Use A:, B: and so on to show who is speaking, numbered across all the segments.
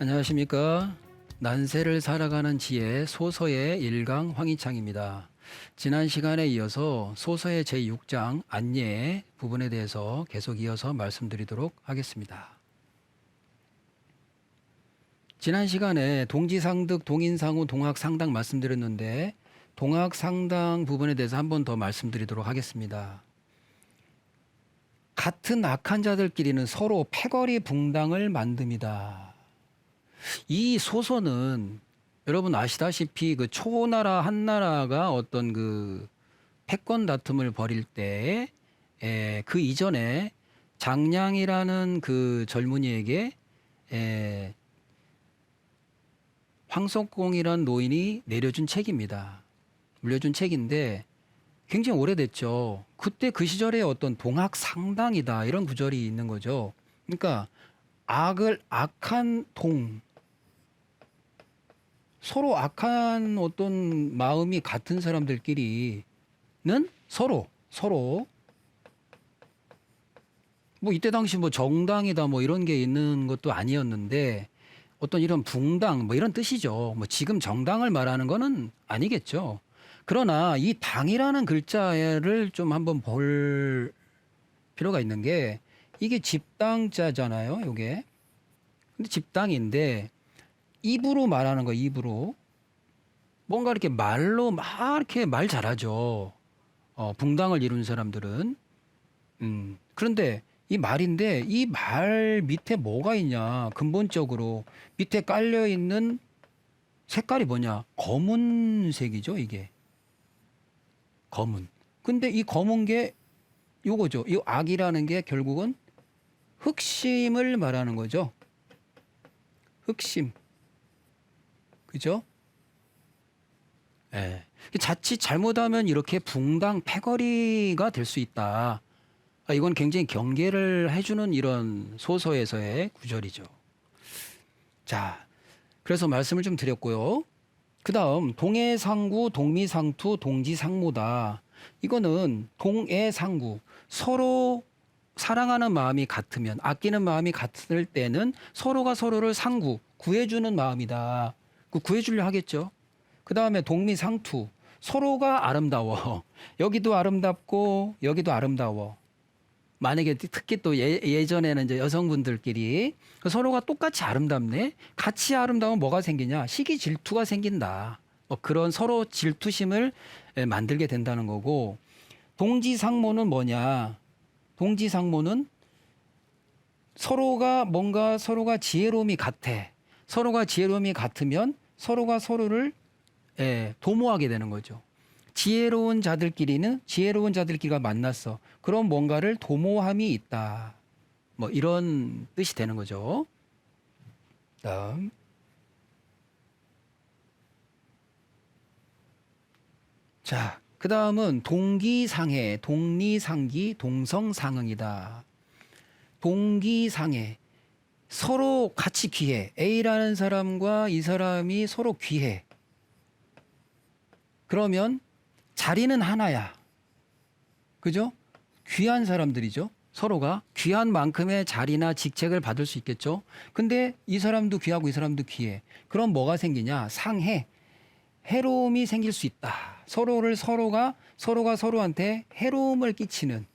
A: 안녕하십니까. 난세를 살아가는 지혜 소서의 일강 황희창입니다. 지난 시간에 이어서 소서의 제6장 안예 부분에 대해서 계속 이어서 말씀드리도록 하겠습니다. 지난 시간에 동지상득, 동인상후, 동학상당 말씀드렸는데 동학상당 부분에 대해서 한 번 더 말씀드리도록 하겠습니다. 같은 악한 자들끼리는 서로 패거리 붕당을 만듭니다. 이 소설은 여러분 아시다시피 그 초나라 한나라가 어떤 그 패권 다툼을 벌일 때그 이전에 장량이라는 그 젊은이에게 에, 황석공이란 노인이 내려준 책입니다. 물려준 책인데 굉장히 오래됐죠. 그때 그 시절에 어떤 동학 상당이다 이런 구절이 있는 거죠. 그러니까 악을 악한 동 서로 악한 어떤 마음이 같은 사람들끼리는 서로 서로 뭐 이때 당시 뭐 정당이다 뭐 이런 게 있는 것도 아니었는데 어떤 이런 붕당 뭐 이런 뜻이죠. 뭐 지금 정당을 말하는 거는 아니겠죠. 그러나 이 당이라는 글자를 좀 한번 볼 필요가 있는 게 이게 집당자잖아요. 요게. 근데 집당인데 입으로 말하는 거 입으로 뭔가 이렇게 말로 막 이렇게 말 잘하죠. 어, 붕당을 이룬 사람들은 음. 그런데 이 말인데 이 말 밑에 뭐가 있냐? 근본적으로 밑에 깔려 있는 색깔이 뭐냐? 검은색이죠, 이게. 검은. 근데 이 검은 게 요거죠. 이 악이라는 게 결국은 흑심을 말하는 거죠. 흑심. 그죠? 예. 자칫 잘못하면 이렇게 붕당 패거리가 될 수 있다. 아, 이건 굉장히 경계를 해주는 이런 소서에서의 구절이죠. 자, 그래서 말씀을 좀 드렸고요. 그 다음, 동해상구, 동미상투, 동지상모다. 이거는 동해상구. 서로 사랑하는 마음이 같으면, 아끼는 마음이 같을 때는 서로가 서로를 상구, 구해주는 마음이다. 그 구해주려 하겠죠. 그 다음에 동미상투. 서로가 아름다워. 여기도 아름답고, 여기도 아름다워. 만약에 특히 또 예, 예전에는 이제 여성분들끼리 그 서로가 똑같이 아름답네. 같이 아름다우면 뭐가 생기냐? 시기 질투가 생긴다. 뭐 그런 서로 질투심을 예, 만들게 된다는 거고 동지상모는 뭐냐? 동지상모는 서로가 뭔가 서로가 지혜로움이 같아. 서로가 지혜로움이 같으면 서로가 서로를 예, 도모하게 되는 거죠. 지혜로운 자들끼리는 지혜로운 자들끼리가 만났어. 그럼 뭔가를 도모함이 있다. 뭐 이런 뜻이 되는 거죠. 다음. 자, 그 다음은 동기상해, 동리상기, 동성상응이다. 동기상해. 서로 같이 귀해. A라는 사람과 이 사람이 서로 귀해. 그러면 자리는 하나야. 그죠? 귀한 사람들이죠. 서로가 귀한 만큼의 자리나 직책을 받을 수 있겠죠. 근데 이 사람도 귀하고 이 사람도 귀해. 그럼 뭐가 생기냐? 상해. 해로움이 생길 수 있다. 서로를 서로가 서로가 서로한테 해로움을 끼치는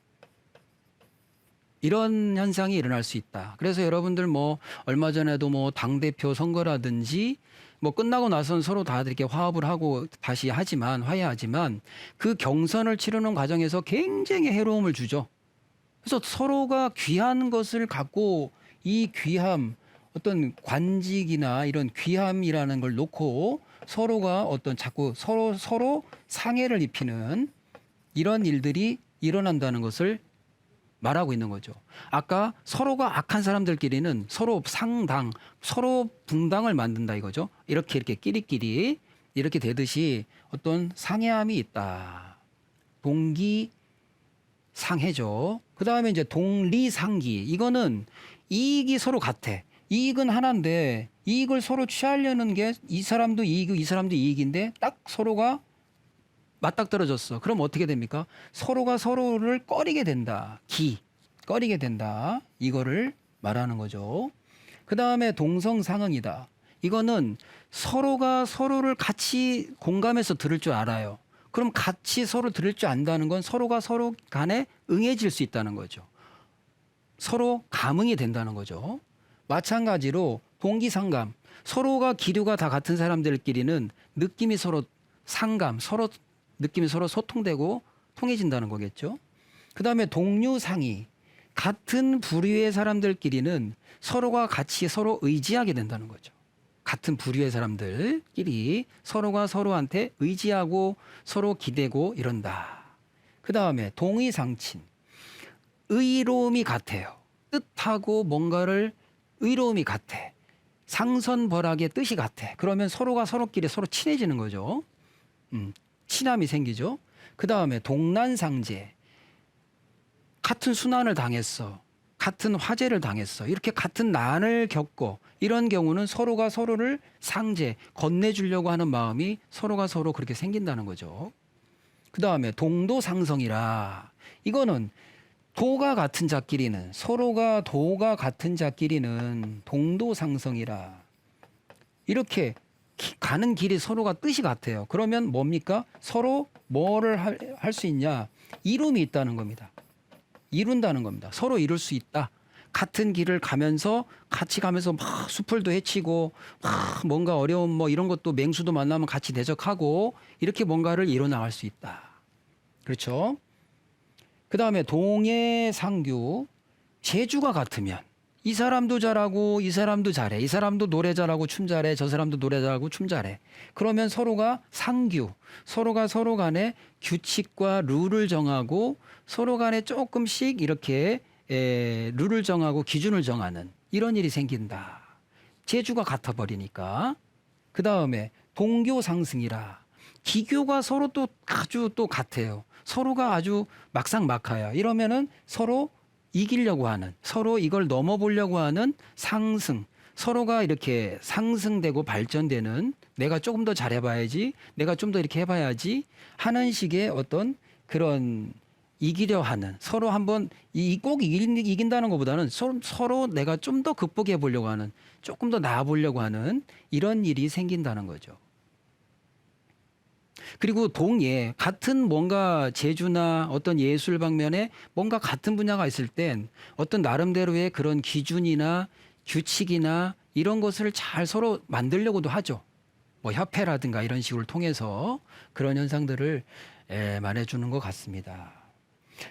A: 이런 현상이 일어날 수 있다. 그래서 여러분들 뭐 얼마 전에도 뭐 당 대표 선거라든지 뭐 끝나고 나서는 서로 다들 이렇게 화합을 하고 다시 하지만 화해하지만 그 경선을 치르는 과정에서 굉장히 해로움을 주죠. 그래서 서로가 귀한 것을 갖고 이 귀함 어떤 관직이나 이런 귀함이라는 걸 놓고 서로가 어떤 자꾸 서로 서로 상해를 입히는 이런 일들이 일어난다는 것을 말하고 있는 거죠. 아까 서로가 악한 사람들끼리는 서로 상당, 서로 붕당을 만든다 이거죠. 이렇게 이렇게 끼리끼리 이렇게 되듯이 어떤 상해함이 있다. 동기 상해죠. 그 다음에 이제 동리상기. 이거는 이익이 서로 같아. 이익은 하나인데 이익을 서로 취하려는 게 이 사람도 이익이고 이 사람도 이익인데 딱 서로가 맞닥뜨려졌어. 그럼 어떻게 됩니까? 서로가 서로를 꺼리게 된다. 기 꺼리게 된다. 이거를 말하는 거죠. 그 다음에 동성상응이다. 이거는 서로가 서로를 같이 공감해서 들을 줄 알아요. 그럼 같이 서로 들을 줄 안다는 건 서로가 서로 간에 응해질 수 있다는 거죠. 서로 감응이 된다는 거죠. 마찬가지로 동기상감. 서로가 기류가 다 같은 사람들끼리는 느낌이 서로 상감, 서로 느낌이 서로 소통되고 통해진다는 거겠죠. 그 다음에 동류상의. 같은 부류의 사람들끼리는 서로가 같이 서로 의지하게 된다는 거죠. 같은 부류의 사람들끼리 서로가 서로한테 의지하고 서로 기대고 이런다. 그 다음에 동의상친. 의로움이 같아요. 뜻하고 뭔가를 의로움이 같아. 상선벌학의 뜻이 같아. 그러면 서로가 서로끼리 서로 친해지는 거죠. 음, 친함이 생기죠. 그 다음에 동난상제. 같은 순환을 당했어. 같은 화재를 당했어. 이렇게 같은 난을 겪고 이런 경우는 서로가 서로를 상제, 건네주려고 하는 마음이 서로가 서로 그렇게 생긴다는 거죠. 그 다음에 동도상성이라. 이거는 도가 같은 자끼리는 서로가 도가 같은 자끼리는 동도상성이라. 이렇게 기- 가는 길이 서로가 뜻이 같아요. 그러면 뭡니까? 서로 뭐를 할 수 있냐? 이룸이 있다는 겁니다. 이룬다는 겁니다. 서로 이룰 수 있다. 같은 길을 가면서 같이 가면서 막 수풀도 헤치고 막 뭔가 어려운 뭐 이런 것도 맹수도 만나면 같이 대적하고 이렇게 뭔가를 이뤄 나갈 수 있다. 그렇죠? 그 다음에 동해 상규 재주가 같으면 이 사람도 잘하고 이 사람도 잘해. 이 사람도 노래 잘하고 춤 잘해. 저 사람도 노래 잘하고 춤 잘해. 그러면 서로가 상규, 서로가 서로 간에 규칙과 룰을 정하고 서로 간에 조금씩 이렇게 에, 룰을 정하고 기준을 정하는 이런 일이 생긴다. 재주가 같아 버리니까. 그 다음에 동교 상승이라 기교가 서로 또 아주 또 같아요. 서로가 아주 막상 막하야. 이러면은 서로 이기려고 하는 서로 이걸 넘어보려고 하는 상승 서로가 이렇게 상승되고 발전되는 내가 조금 더 잘해봐야지 내가 좀 더 이렇게 해봐야지 하는 식의 어떤 그런 이기려 하는 서로 한번 이 꼭 이긴다는 것보다는 서로, 서로 내가 좀 더 극복해 보려고 하는 조금 더 나아 보려고 하는 이런 일이 생긴다는 거죠. 그리고 동예 같은 뭔가 재주나 어떤 예술 방면에 뭔가 같은 분야가 있을 땐 어떤 나름대로의 그런 기준이나 규칙이나 이런 것을 잘 서로 만들려고도 하죠. 뭐 협회라든가 이런 식으로 통해서 그런 현상들을 에, 말해주는 것 같습니다.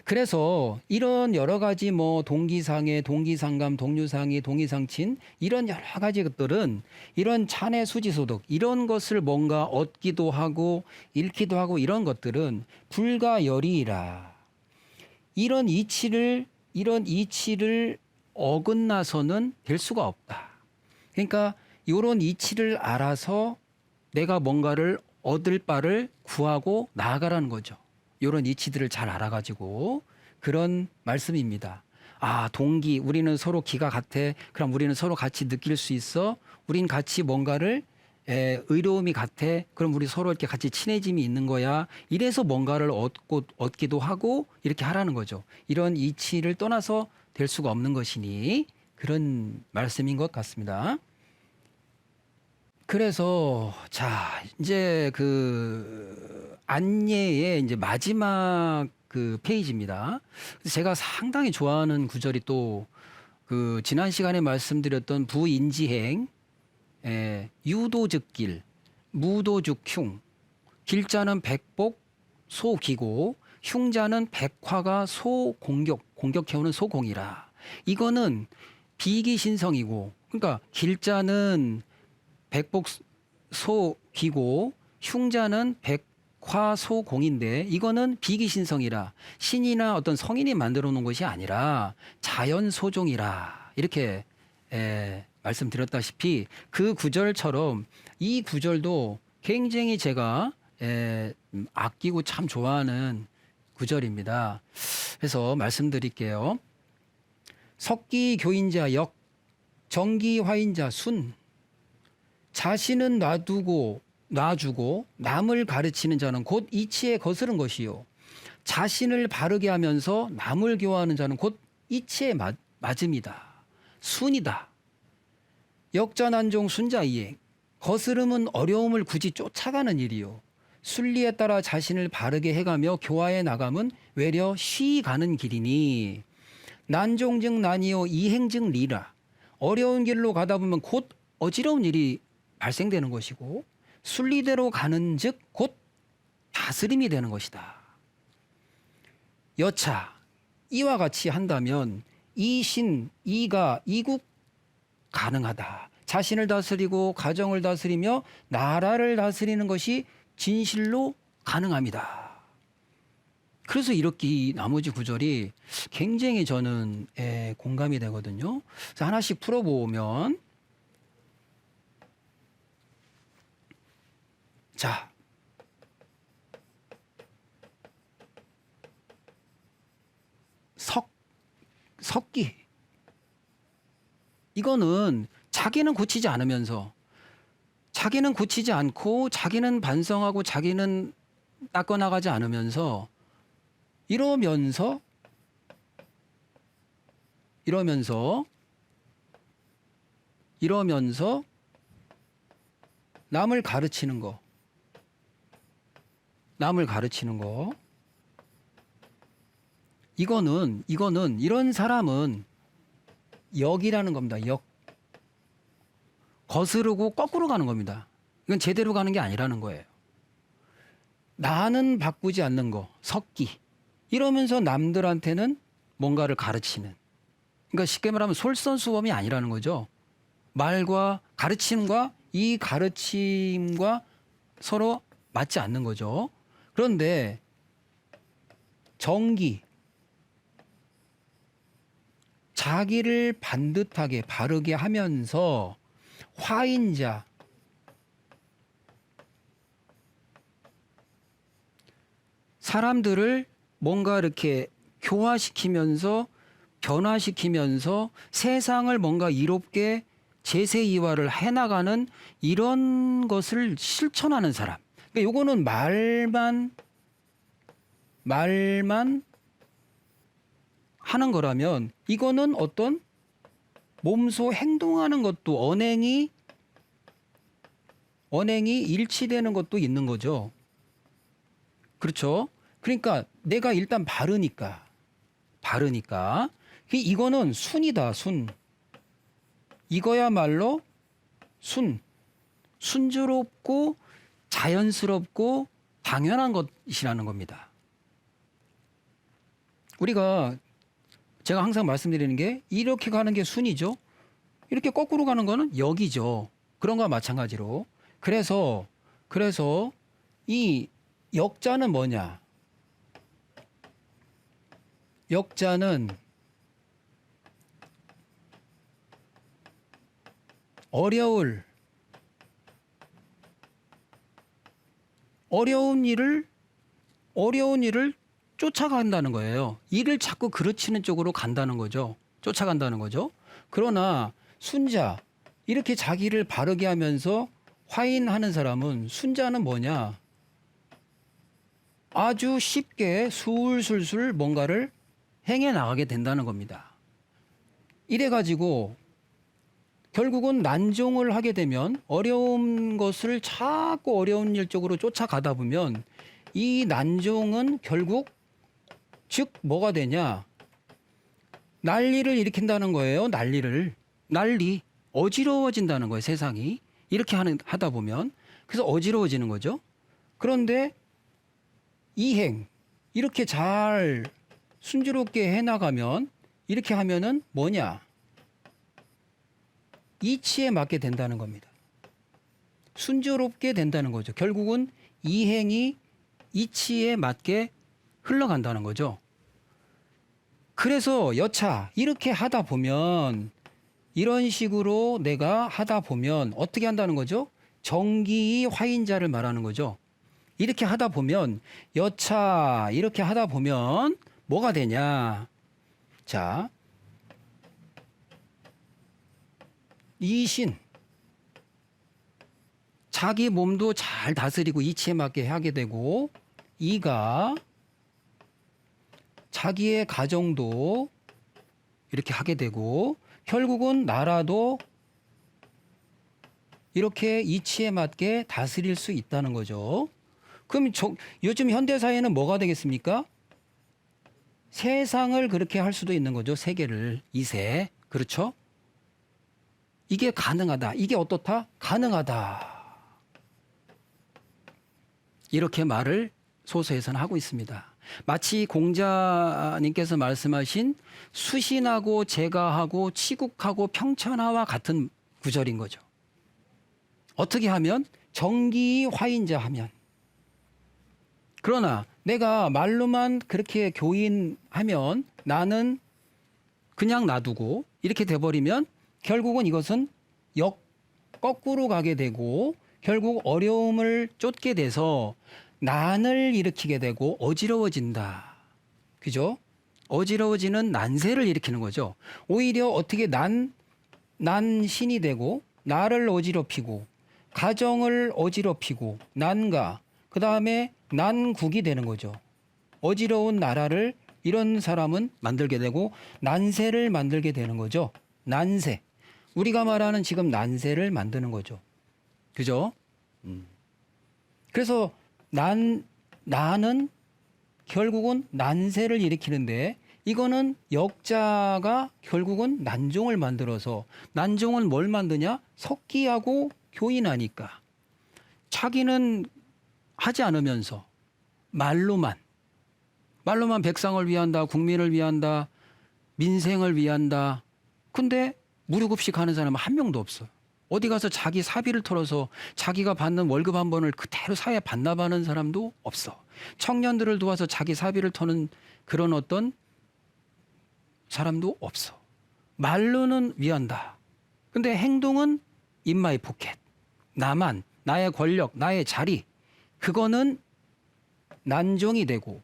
A: 그래서 이런 여러 가지 뭐 동기상해, 동기상감, 동류상의, 동의상친 이런 여러 가지 것들은 이런 찬해 수지소득 이런 것을 뭔가 얻기도 하고 잃기도 하고 이런 것들은 불가열이라 이런 이치를 이런 이치를 어긋나서는 될 수가 없다. 그러니까 이런 이치를 알아서 내가 뭔가를 얻을 바를 구하고 나아가라는 거죠. 이런 이치들을 잘 알아가지고 그런 말씀입니다. 아, 동기, 우리는 서로 기가 같아. 그럼 우리는 서로 같이 느낄 수 있어. 우린 같이 뭔가를 에, 의로움이 같아. 그럼 우리 서로 이렇게 같이 친해짐이 있는 거야. 이래서 뭔가를 얻고 얻기도 하고 이렇게 하라는 거죠. 이런 이치를 떠나서 될 수가 없는 것이니 그런 말씀인 것 같습니다. 그래서 자 이제 그 안예의 이제 마지막 그 페이지입니다. 제가 상당히 좋아하는 구절이 또 그 지난 시간에 말씀드렸던 부인지행, 에, 유도즉길, 무도즉흉, 길자는 백복, 소기고, 흉자는 백화가 소공격, 공격해오는 소공이라. 이거는 비기신성이고, 그러니까 길자는 백복 소기고 흉자는 백화소공인데 이거는 비기신성이라 신이나 어떤 성인이 만들어 놓은 것이 아니라 자연 소종이라 이렇게 에, 말씀드렸다시피 그 구절처럼 이 구절도 굉장히 제가 에, 음, 아끼고 참 좋아하는 구절입니다. 그래서 말씀드릴게요. 석기 교인자 역, 정기 화인자 순, 자신은 놔두고 놔주고 남을 가르치는 자는 곧 이치에 거스른 것이요. 자신을 바르게 하면서 남을 교화하는 자는 곧 이치에 맞, 맞음이다. 순이다. 역전한종 순자이행 거스름은 어려움을 굳이 쫓아가는 일이요. 순리에 따라 자신을 바르게 해가며 교화해 나감은 외려 쉬 가는 길이니 난종즉 난이요 이행즉 리라 어려운 길로 가다 보면 곧 어지러운 일이 발생되는 것이고 순리대로 가는 즉 곧 다스림이 되는 것이다. 여차 이와 같이 한다면 이신 이가 이국 가능하다. 자신을 다스리고 가정을 다스리며 나라를 다스리는 것이 진실로 가능합니다. 그래서 이렇게 이 나머지 구절이 굉장히 저는 에, 공감이 되거든요. 그래서 하나씩 풀어보면 자. 석 석기. 이거는 자기는 고치지 않으면서 자기는 고치지 않고 자기는 반성하고 자기는 닦아나가지 않으면서 이러면서 이러면서 이러면서 남을 가르치는 거 남을 가르치는 거 이거는 이거는 이런 사람은 역이라는 겁니다. 역. 거스르고 거꾸로 가는 겁니다. 이건 제대로 가는 게 아니라는 거예요. 나는 바꾸지 않는 거, 섞기. 이러면서 남들한테는 뭔가를 가르치는. 그러니까 쉽게 말하면 솔선수범이 아니라는 거죠. 말과 가르침과 이 가르침과 서로 맞지 않는 거죠. 그런데 정기, 자기를 반듯하게 바르게 하면서 화인자 사람들을 뭔가 이렇게 교화시키면서 변화시키면서 세상을 뭔가 이롭게 제세이화를 해나가는 이런 것을 실천하는 사람. 그러니까 요거는 말만 말만 하는 거라면 이거는 어떤 몸소 행동하는 것도 언행이 언행이 일치되는 것도 있는 거죠. 그렇죠? 그러니까 내가 일단 바르니까 바르니까 그 이거는 순이다 순 이거야말로 순 순조롭고 자연스럽고 당연한 것이라는 겁니다. 우리가 제가 항상 말씀드리는 게 이렇게 가는 게 순이죠. 이렇게 거꾸로 가는 거는 역이죠. 그런 거와 마찬가지로. 그래서 그래서 이 역자는 뭐냐? 역자는 어려울 어려운 일을 어려운 일을 쫓아간다는 거예요. 일을 자꾸 그르치는 쪽으로 간다는 거죠. 쫓아간다는 거죠. 그러나 순자 이렇게 자기를 바르게 하면서 화인하는 사람은 순자는 뭐냐? 아주 쉽게 술술술 뭔가를 행해 나가게 된다는 겁니다. 이래 가지고 결국은 난종을 하게 되면 어려운 것을 자꾸 어려운 일 쪽으로 쫓아가다 보면 이 난종은 결국 즉 뭐가 되냐? 난리를 일으킨다는 거예요. 난리를. 난리. 어지러워진다는 거예요. 세상이. 이렇게 하는 하다 보면 그래서 어지러워지는 거죠. 그런데 이행 이렇게 잘 순조롭게 해 나가면 이렇게 하면은 뭐냐? 이치에 맞게 된다는 겁니다. 순조롭게 된다는 거죠. 결국은 이행이 이치에 맞게 흘러간다는 거죠. 그래서 여차 이렇게 하다 보면 이런 식으로 내가 하다 보면 어떻게 한다는 거죠? 정기의 화인자를 말하는 거죠. 이렇게 하다 보면 여차 이렇게 하다 보면 뭐가 되냐? 자, 이신 자기 몸도 잘 다스리고 이치에 맞게 하게 되고 이가 자기의 가정도 이렇게 하게 되고 결국은 나라도 이렇게 이치에 맞게 다스릴 수 있다는 거죠. 그럼 저, 요즘 현대 사회는 뭐가 되겠습니까? 세상을 그렇게 할 수도 있는 거죠. 세계를 이세 그렇죠? 이게 가능하다. 이게 어떻다? 가능하다. 이렇게 말을 소서에서는 하고 있습니다. 마치 공자님께서 말씀하신 수신하고 제가하고 치국하고 평천하와 같은 구절인 거죠. 어떻게 하면 정기 화인자 하면 그러나 내가 말로만 그렇게 교인하면 나는 그냥 놔두고 이렇게 돼버리면 결국은 이것은 역 거꾸로 가게 되고 결국 어려움을 쫓게 돼서 난을 일으키게 되고 어지러워진다. 그죠? 어지러워지는 난세를 일으키는 거죠. 오히려 어떻게 난, 난 신이 되고 나를 어지럽히고 가정을 어지럽히고 난가 그 다음에 난국이 되는 거죠. 어지러운 나라를 이런 사람은 만들게 되고 난세를 만들게 되는 거죠. 난세. 우리가 말하는 지금 난세를 만드는 거죠. 그죠? 음. 그래서 난 나는 결국은 난세를 일으키는데 이거는 역자가 결국은 난종을 만들어서 난종은 뭘 만드냐? 석기하고 교인하니까 자기는 하지 않으면서 말로만 말로만 백성을 위한다, 국민을 위한다, 민생을 위한다. 근데 없이 가는 사람은 한 명도 없어. 어디 가서 자기 사비를 털어서 자기가 받는 월급 한 번을 그대로 사회에 반납하는 사람도 없어. 청년들을 도와서 자기 사비를 터는 그런 어떤 사람도 없어. 말로는 위한다. 근데 행동은 인마이 포켓. 나만, 나의 권력, 나의 자리. 그거는 난종이 되고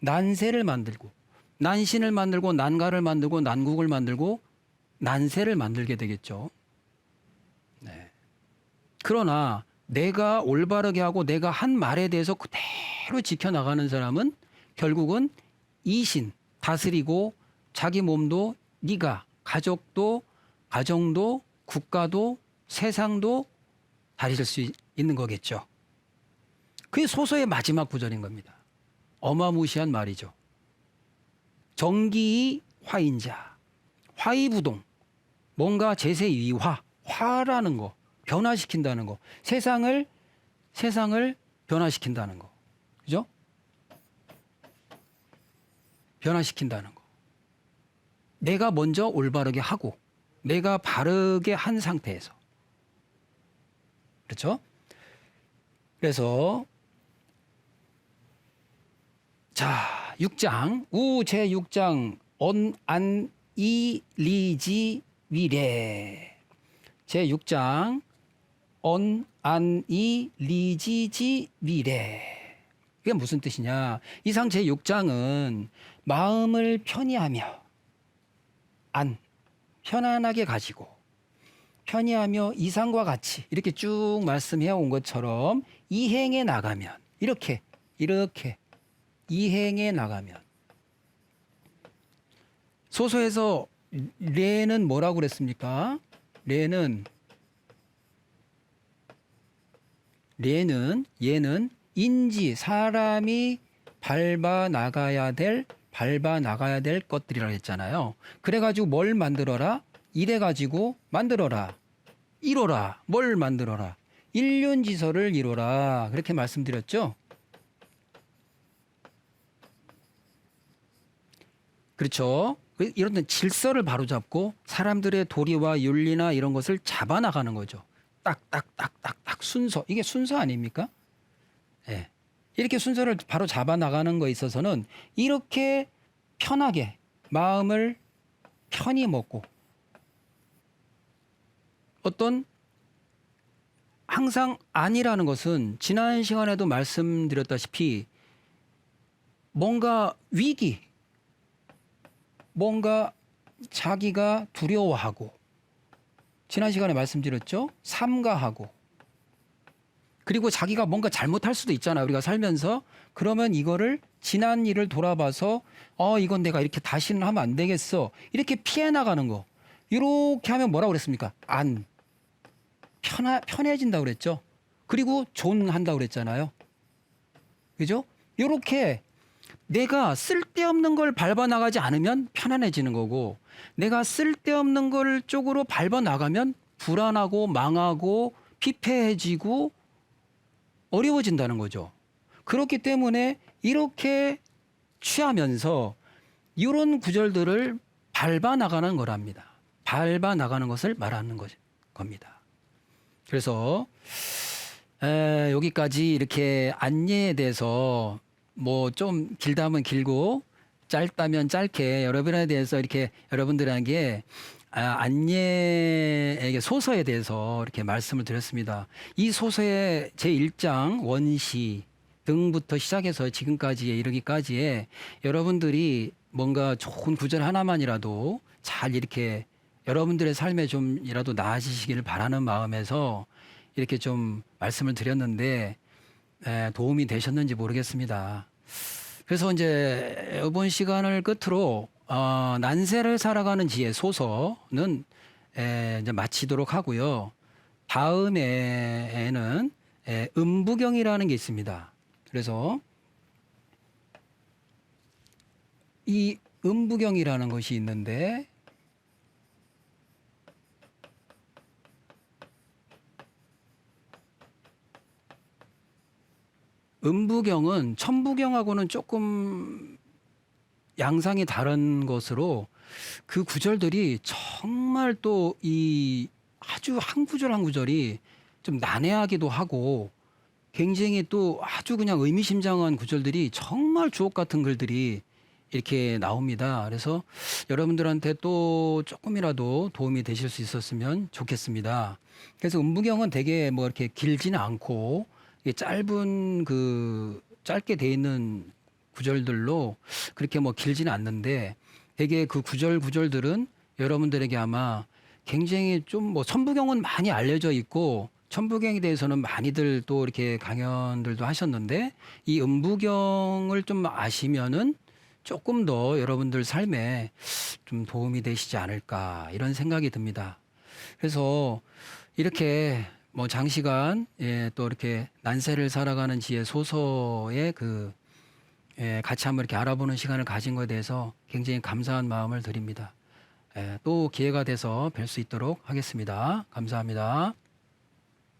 A: 난세를 만들고 난신을 만들고 난가를 만들고 난국을 만들고 난세를 만들게 되겠죠. 네. 그러나 내가 올바르게 하고 내가 한 말에 대해서 그대로 지켜나가는 사람은 결국은 이신 다스리고 자기 몸도 네가 가족도 가정도 국가도 세상도 다스릴 수 있는 거겠죠. 그게 소서의 마지막 구절인 겁니다. 어마무시한 말이죠. 정기이 화인자, 화이부동, 뭔가 제세위화, 화라는 거, 변화시킨다는 거, 세상을 세상을 변화시킨다는 거, 그죠? 변화시킨다는 거. 내가 먼저 올바르게 하고, 내가 바르게 한 상태에서, 그렇죠? 그래서 자, 6장 우제 6장 언 안 이 리지 위례 제 6장 언 안 이 리 지지 위례 이게 무슨 뜻이냐? 이상 제 6장은 마음을 편히 하며 안 편안하게 가지고 편히 하며 이상과 같이 이렇게 쭉 말씀해 온 것처럼 이행해 나가면 이렇게 이렇게 이행해 나가면. 소서에서 레는 뭐라고 그랬습니까? 레는 레는 얘는 인지 사람이 밟아 나가야 될 밟아 나가야 될 것들이라고 했잖아요. 그래 가지고 뭘 만들어라? 이래 가지고 만들어라. 이뤄라. 뭘 만들어라? 일륜지서를 이뤄라. 그렇게 말씀드렸죠? 그렇죠. 이런 질서를 바로잡고 사람들의 도리와 윤리나 이런 것을 잡아나가는 거죠. 딱딱딱딱딱 순서. 이게 순서 아닙니까? 예. 네. 이렇게 순서를 바로 잡아 나가는 거에 있어서는 이렇게 편하게 마음을 편히 먹고 어떤 항상 아니라는 것은 지난 시간에도 말씀드렸다시피 뭔가 위기, 뭔가 자기가 두려워하고 지난 시간에 말씀드렸죠. 삼가하고 그리고 자기가 뭔가 잘못할 수도 있잖아요. 우리가 살면서 그러면 이거를 지난 일을 돌아봐서 어 이건 내가 이렇게 다시는 하면 안 되겠어. 이렇게 피해 나가는 거. 이렇게 하면 뭐라고 그랬습니까? 안 편하, 편해진다고 그랬죠. 그리고 존한다고 그랬잖아요. 그죠? 요렇게 내가 쓸데없는 걸 밟아 나가지 않으면 편안해지는 거고 내가 쓸데없는 걸 쪽으로 밟아 나가면 불안하고 망하고 피폐해지고 어려워진다는 거죠. 그렇기 때문에 이렇게 취하면서 이런 구절들을 밟아 나가는 거랍니다. 밟아 나가는 것을 말하는 것, 겁니다. 그래서 에, 여기까지 이렇게 안내에 대해서 뭐 좀 길다면 길고 짧다면 짧게 여러분에 대해서 이렇게 여러분들에게 아, 안예에게 소서에 대해서 이렇게 말씀을 드렸습니다. 이 소서의 제 1장 원시 등부터 시작해서 지금까지에 이르기까지에 여러분들이 뭔가 좋은 구절 하나만이라도 잘 이렇게 여러분들의 삶에 좀이라도 나아지시기를 바라는 마음에서 이렇게 좀 말씀을 드렸는데 에, 도움이 되셨는지 모르겠습니다. 그래서 이제 이번 시간을 끝으로 어, 난세를 살아가는 지혜 소서는 에, 이제 마치도록 하고요. 다음에는 에, 음부경이라는 게 있습니다. 그래서 이 음부경이라는 것이 있는데 음부경은 천부경하고는 조금 양상이 다른 것으로 그 구절들이 정말 또 이 아주 한 구절 한 구절이 좀 난해하기도 하고 굉장히 또 아주 그냥 의미심장한 구절들이 정말 주옥 같은 글들이 이렇게 나옵니다. 그래서 여러분들한테 또 조금이라도 도움이 되실 수 있었으면 좋겠습니다. 그래서 음부경은 되게 뭐 이렇게 길지는 않고 이게 짧은 그 짧게 돼 있는 구절들로 그렇게 뭐 길지는 않는데 되게 그 구절 구절들은 여러분들에게 아마 굉장히 좀 뭐 천부경은 많이 알려져 있고 천부경에 대해서는 많이들 또 이렇게 강연들도 하셨는데 이 음부경을 좀 아시면은 조금 더 여러분들 삶에 좀 도움이 되시지 않을까 이런 생각이 듭니다. 그래서 이렇게 뭐 장시간 예, 또 이렇게 난세를 살아가는 지혜 소서의 그 예, 같이 한번 이렇게 알아보는 시간을 가진 것에 대해서 굉장히 감사한 마음을 드립니다. 예, 또 기회가 돼서 뵐 수 있도록 하겠습니다. 감사합니다.